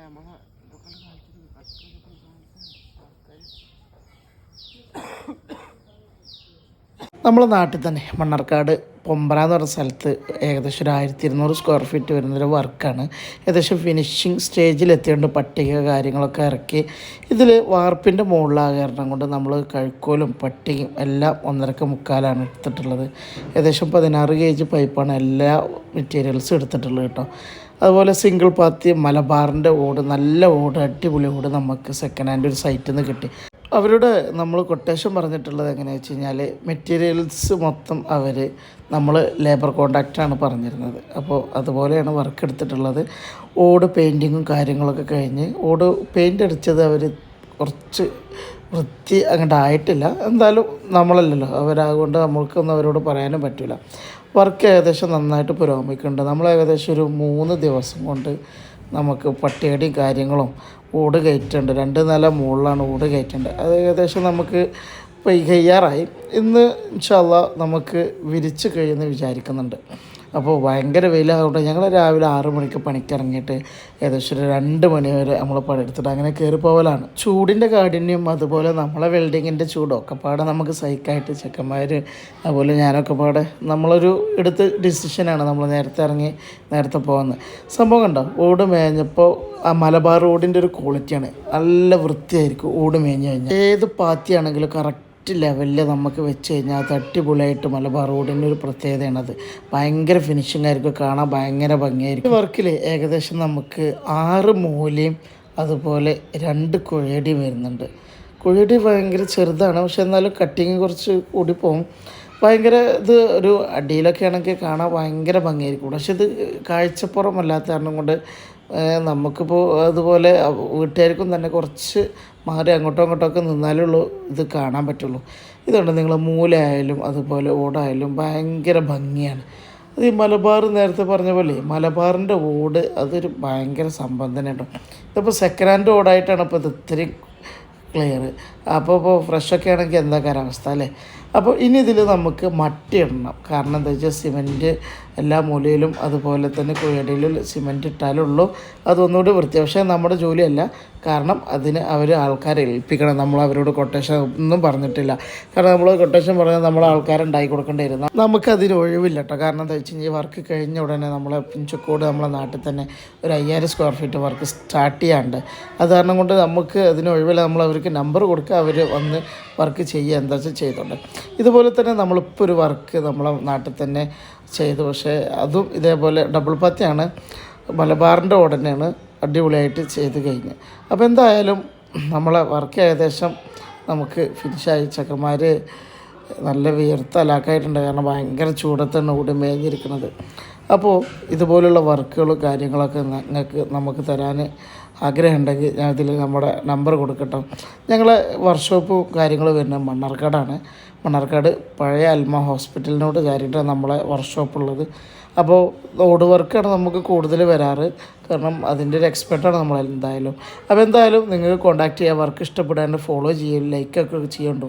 നമ്മളെ ഇതൊക്കെ നമ്മളെ നാട്ടിൽ തന്നെ മണ്ണാർക്കാട് എന്ന് പറഞ്ഞ സ്ഥലത്ത് ഏകദേശം ഒരു ആയിരത്തി ഇരുന്നൂറ് സ്ക്വയർ ഫീറ്റ് വരുന്നൊരു വർക്കാണ്. ഏകദേശം ഫിനിഷിങ് സ്റ്റേജിൽ എത്തിയുണ്ട് പട്ടിക കാര്യങ്ങളൊക്കെ ഇറക്കി. ഇതിൽ വാർപ്പിന്റെ മുകളിലാകരണം കൊണ്ട് നമ്മൾ കഴുക്കോലും പട്ടികയും എല്ലാം ഒന്നരക്ക് മുക്കാലാണ് എടുത്തിട്ടുള്ളത്. ഏകദേശം പതിനാറ് കെ ജി പൈപ്പാണ് എല്ലാ മെറ്റീരിയൽസും എടുത്തിട്ടുള്ളത് കേട്ടോ. അതുപോലെ സിംഗിൾ പാത്തി മലബാറിന്റെ ഓട് നല്ല ഓട് അടിപൊളി ഓട് നമുക്ക് സെക്കൻഡ് ഹാൻഡ് ഒരു സൈറ്റിൽ നിന്ന് കിട്ടി. അവരുടെ നമ്മൾ കൊട്ടേഷൻ പറഞ്ഞിട്ടുള്ളത് എങ്ങനെയാണെന്ന് വെച്ച് കഴിഞ്ഞാൽ മെറ്റീരിയൽസ് മൊത്തം അവർ നമ്മൾ ലേബർ കോൺട്രാക്റ്റാണ് പറഞ്ഞിരുന്നത്. അപ്പോൾ അതുപോലെയാണ് വർക്ക് എടുത്തിട്ടുള്ളത്. ഓട് പെയിന്റിങ്ങും കാര്യങ്ങളൊക്കെ കഴിഞ്ഞ് ഓട് പെയിന്റ് അടിച്ചത് അവർ കുറച്ച് വൃത്തി അങ്ങോട്ട് ആയിട്ടില്ല. എന്തായാലും നമ്മളല്ലല്ലോ. അവരാകൊണ്ട് നമ്മൾക്കൊന്നും അവരോട് പറയാനും പറ്റില്ല വർക്ക് ഏകദേശം നന്നായിട്ട് പുരോഗമിക്കുന്നുണ്ട്. നമ്മൾ ഏകദേശം ഒരു മൂന്ന് ദിവസം കൊണ്ട് നമുക്ക് പട്ടികടിയും കാര്യങ്ങളും ഓട് കയറ്റുണ്ട് രണ്ട് നില മുകളിലാണ് ഓട് കയറ്റേണ്ടത്. അത് ഏകദേശം നമുക്ക് കയ്യാറായി. ഇന്ന് ഇൻഷാല്ല നമുക്ക് വിരിച്ച് കഴിയുമെന്ന് വിചാരിക്കുന്നുണ്ട്. അപ്പോൾ ഭയങ്കര വെയിലായതുകൊണ്ട് ഞങ്ങൾ രാവിലെ ആറ് മണിക്ക് പണിക്കിറങ്ങിയിട്ട് ഏകദേശം ഒരു രണ്ട് മണി വരെ നമ്മൾ പണിയെടുത്തിട്ട് അങ്ങനെ കയറി പോകലാണ് ചൂടിന്റെ കാഠിന്യം അതുപോലെ നമ്മളെ വെൽഡിങ്ങിന്റെ ചൂടൊക്കെ പാടെ നമുക്ക് സൈക്കായിട്ട് ചെക്കന്മാർ അതുപോലെ ഞാനൊക്കെ പാടെ നമ്മളൊരു എടുത്ത ഡിസിഷനാണ് നമ്മൾ നേരത്തെ ഇറങ്ങി നേരത്തെ പോകുന്നത്. സംഭവം കണ്ടോ? ഓട് മേഞ്ഞപ്പോൾ ആ മലബാർ റോഡിന്റെ ഒരു ക്വാളിറ്റിയാണ് നല്ല വൃത്തിയായിരിക്കും ഓട് മേഞ്ഞ് കഴിഞ്ഞാൽ. ഏത് പാത്തിയാണെങ്കിലും കറക്റ്റ് കറക്റ്റ് ലെവലിൽ നമുക്ക് വെച്ച് കഴിഞ്ഞാൽ അത് അടിപൊളിയായിട്ട് മലബാർ റോഡിന്റെ ഒരു പ്രത്യേകതയാണത് ഭയങ്കര ഫിനിഷിംഗ് ആയിരിക്കും കാണാൻ ഭയങ്കര ഭംഗിയായിരിക്കും. വർക്കിൽ ഏകദേശം നമുക്ക് ആറ് മൂലയും അതുപോലെ രണ്ട് കുഴയടിയും വരുന്നുണ്ട്. കുഴയടി ഭയങ്കര ചെറുതാണ് പക്ഷെ എന്നാലും കട്ടിങ് കുറച്ച് കൂടി പോകും ഭയങ്കര ഇത് ഒരു അടിയിലൊക്കെ ആണെങ്കിൽ കാണാൻ ഭയങ്കര ഭംഗിയായിരിക്കും. പക്ഷെ ഇത് കാഴ്ചപ്പുറമല്ലാത്ത കാരണം കൊണ്ട് നമുക്കിപ്പോൾ അതുപോലെ വീട്ടുകാർക്കും തന്നെ കുറച്ച് മാറി അങ്ങോട്ടും നിന്നാലേ ഉള്ളൂ. ഇത് കാണാൻ പറ്റുള്ളൂ. ഇതുകൊണ്ട് നിങ്ങൾ മൂലയായാലും അതുപോലെ ഓടായാലും ഭയങ്കര ഭംഗിയാണ്. അത് ഈ മലബാർ നേരത്തെ പറഞ്ഞ പോലെ മലബാറിന്റെ ഓട് അതൊരു ഭയങ്കര സംഭവം തന്നെ ഇതിപ്പോൾ സെക്കൻഡ് ഹാൻഡ് ഓടായിട്ടാണ് ഇപ്പോൾ ഇത് ഇത്രയും ക്ലിയർ അപ്പോൾ ഇപ്പോൾ ഫ്രഷൊക്കെ ആണെങ്കിൽ എന്താ കാലാവസ്ഥ അല്ലേ? അപ്പോൾ ഇനി ഇതിൽ നമുക്ക് മട്ടി ഇടണം കാരണം എന്താ വെച്ചാൽ സിമന്റ് എല്ലാ മൂലയിലും അതുപോലെ തന്നെ കുഴടിയിലും സിമന്റ് ഇട്ടാലുള്ളൂ. അതൊന്നുകൂടി വൃത്തി പക്ഷേ നമ്മുടെ ജോലിയല്ല. കാരണം അതിന് അവർ ആൾക്കാരെ ഏൽപ്പിക്കണം. നമ്മൾ അവരോട് കൊട്ടേഷൻ ഒന്നും പറഞ്ഞിട്ടില്ല. കാരണം നമ്മൾ കൊട്ടേഷൻ പറഞ്ഞാൽ നമ്മൾ ആൾക്കാരെ ഉണ്ടാക്കി കൊടുക്കേണ്ടിയിരുന്നു നമുക്കതിന് ഒഴിവില്ല കേട്ടോ. കാരണം എന്താ വെച്ച് കഴിഞ്ഞാൽ വർക്ക് കഴിഞ്ഞ ഉടനെ നമ്മളെ പിഞ്ചക്കോട് നമ്മളെ നാട്ടിൽ തന്നെ ഒരു അയ്യായിരം സ്ക്വയർ ഫീറ്റ് വർക്ക് സ്റ്റാർട്ട് ചെയ്യാണ്ട്. അത് കാരണം കൊണ്ട് നമുക്ക് അതിന് ഒഴിവില്ല. നമ്മൾ അവർക്ക് നമ്പർ കൊടുക്കുക. അവർ വന്ന് വർക്ക് ചെയ്യുക. എന്താ വെച്ചാൽ ചെയ്തോണ്ട് ഇതുപോലെ തന്നെ നമ്മളിപ്പോൾ ഒരു വർക്ക് നമ്മളെ നാട്ടിൽ തന്നെ ചെയ്തു. പക്ഷേ അതും ഇതേപോലെ ഡബിൾ പത്തിയാണ്. മലബാറിന്റെ ഉടനെയാണ് അടിപൊളിയായിട്ട് ചെയ്ത് കഴിഞ്ഞ്. അപ്പോൾ എന്തായാലും നമ്മളെ വർക്ക് ഏകദേശം നമുക്ക് ഫിനിഷായി ചക്കന്മാർ നല്ല വിയർത്ത അലാക്കായിട്ടുണ്ട്. കാരണം ഭയങ്കര ചൂടത്താണ് ഓടി മേഞ്ഞിരിക്കുന്നത്. അപ്പോൾ ഇതുപോലുള്ള വർക്കുകളും കാര്യങ്ങളൊക്കെ നിങ്ങൾക്ക് നമുക്ക് തരാൻ ആഗ്രഹമുണ്ടെങ്കിൽ ഞാൻ ഇതിൽ നമ്മുടെ നമ്പർ കൊടുക്കട്ടെ. ഞങ്ങളെ വർക്ക്ഷോപ്പും കാര്യങ്ങളും വരുന്നത് മണ്ണാർക്കാടാണ്. മണ്ണാർക്കാട് പഴയ അൽമ ഹോസ്പിറ്റലിനോട് കയറിയിട്ടാണ് നമ്മളെ വർക്ക്ഷോപ്പ് ഉള്ളത്. അപ്പോൾ ഓട് വർക്കാണ് നമുക്ക് കൂടുതൽ വരാറ്. കാരണം അതിന്റെ ഒരു എക്സ്പെർട്ടാണ് നമ്മൾ എന്തായാലും അപ്പോൾ എന്തായാലും നിങ്ങൾക്ക് കോൺടാക്ട് ചെയ്യുക വർക്ക് ഇഷ്ടപ്പെടാണ്ട് ഫോളോ ചെയ്യും ലൈക്കൊക്കെ ചെയ്യണ്ടോ?